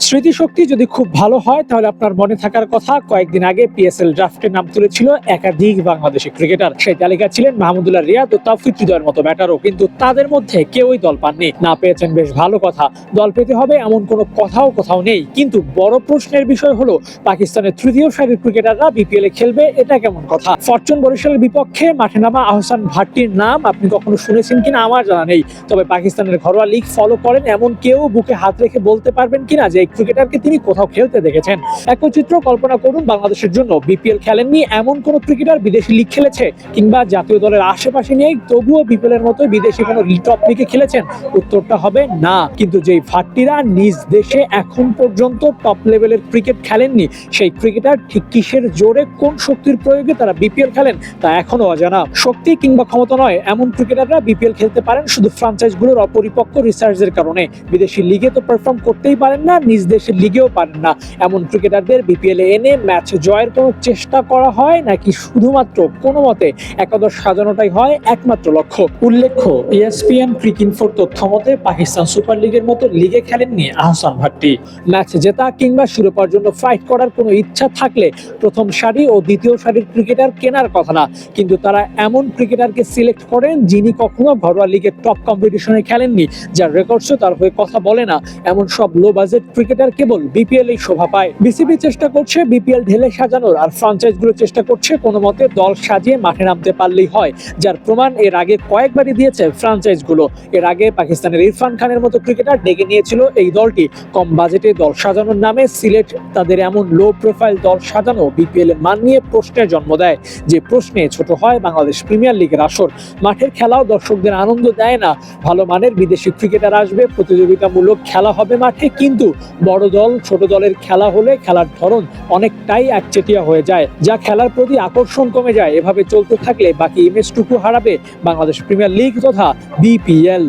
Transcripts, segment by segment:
স্মৃতিশক্তি যদি খুব ভালো হয়, তাহলে আপনার মনে থাকার কথা কয়েকদিন আগে পিএসএল ড্রাফটে নাম তুলেছিল একাধিক বাংলাদেশি ক্রিকেটার সেই তালিকা ছিলেন মাহমুদুল্লাহ রিয়াদ ও তাফিক হৃদয়ের মতো ব্যাটারও কিন্তু তাদের মধ্যে কেউই দল পাননি। না পেয়েছেন বেশ ভালো কথা। দল পেতে হবে এমন কোনো কথাও কোথাও নেই। কিন্তু বড় প্রশ্নের বিষয় হলো, পাকিস্তানের তৃতীয় সারির ক্রিকেটাররা বিপিএল এ খেলবে, এটা কেমন কথা? ফরচুন বরিশালের বিপক্ষে মাঠে নামা আহসান ভাট্টির নাম আপনি কখনো শুনেছেন কিনা আমার জানা নেই। তবে পাকিস্তানের ঘরোয়া লিগ ফলো করেন এমন কেউ বুকে হাত রেখে বলতে পারবেন কিনা যে এই ক্রিকেটারকে তিনি কোথাও খেলতে দেখেছেন। একই চিত্র কল্পনা করুন, বাংলাদেশের জন্য বিপিএল খেলেননি এমন কোন ক্রিকেটার বিদেশি লিগ খেলেছে? কিংবা জাতীয় দলের আশেপাশে নেই, তবুও বিপিএল এর মতো বিদেশি কোনো টপ লিগে খেলেছেন? উত্তরটা হবে না। কিন্তু যেই ভাট্টিরা নিজ দেশে এখন পর্যন্ত টপ লেভেলের ক্রিকেট খেলেননি সেই ক্রিকেটার ঠিক কিসের জোরে কোন শক্তির প্রয়োগে তারা বিপিএল খেলেন, তা এখনও অজানা। শক্তি কিংবা ক্ষমতা নয়, এমন ক্রিকেটাররা বিপিএল খেলতে পারেন শুধু ফ্রাঞ্চাইজগুলোর অপরিপক্ক রিসার্চের কারণে। বিদেশি লিগে তো পারফর্ম করতেই পারেন না নিজ দেশের লিগেও পারেন না। এমন ক্রিকেটারদের বিপিএল এনে ম্যাচ জয়ের কোনো চেষ্টা করা হয় নাকি শুধুমাত্র কোনো মতে একাদশ সাজানোটাই হয় একমাত্র লক্ষ্য? উল্লেখ্য ইএসপিএন ক্রিকিনফোর তথ্য মতে পাকিস্তান সুপার লিগের মতো লিগে খেলেননি আহসান ভাট্টি। ম্যাচ জেতা কিংবা শিরোপার জন্য ফাইট করার কোনো ইচ্ছা থাকলে প্রথম সারি ও দ্বিতীয় সারির ক্রিকেটার কেনার কথা না। কিন্তু তারা এমন ক্রিকেটারকে সিলেক্ট করেন যিনি কখনো ঘরোয়া লিগের টপ কম্পিটিশনে খেলেননি, যার রেকর্ডসও তার হয়ে কথা বলে না। এমন সব লো বাজেট ক্রিকেটার কেবল বিপিএল এই শোভা পায়। বিসিবি চেষ্টা করছে বিপিএল ঢেলে সাজানোর, আর ফ্রাঞ্চাইজগুলো চেষ্টা করছে কোনো মতে দল সাজিয়ে মাঠে নামতে পারলেই হয়, যার প্রমাণ এর আগে কয়েকবারই দিয়েছে ফ্রাঞ্চাইজগুলো এর আগে পাকিস্তানের ইরফান খানের মতো ক্রিকেটার ডেকে নিয়েছিল এই দলটি। কম বাজেটে দল সাজানোর নামে সিলেট তাদের এমন লো প্রোফাইল দল সাজানো বিপিএল এর মান নিয়ে প্রশ্নের জন্ম দেয়। যে প্রশ্নে ছোট হয় বাংলাদেশ প্রিমিয়ার লিগের আসর। মাঠের খেলাও দর্শকদের আনন্দ দেয় না। ভালো মানের বিদেশি ক্রিকেটার আসবে, প্রতিযোগিতামূলক খেলা হবে মাঠে, কিন্তু বড় দল, ছোট দলের খেলা হলে খেলার ধরন অনেকটাই একচেটিয়া হয়ে যায়, যা খেলার প্রতি আকর্ষণ কমে যায়। এভাবে চলতে থাকলে বাকি ইমেজটুকু হারাবে বাংলাদেশ প্রিমিয়ার লিগ তথা BPL.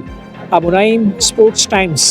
Abu Naim sports times.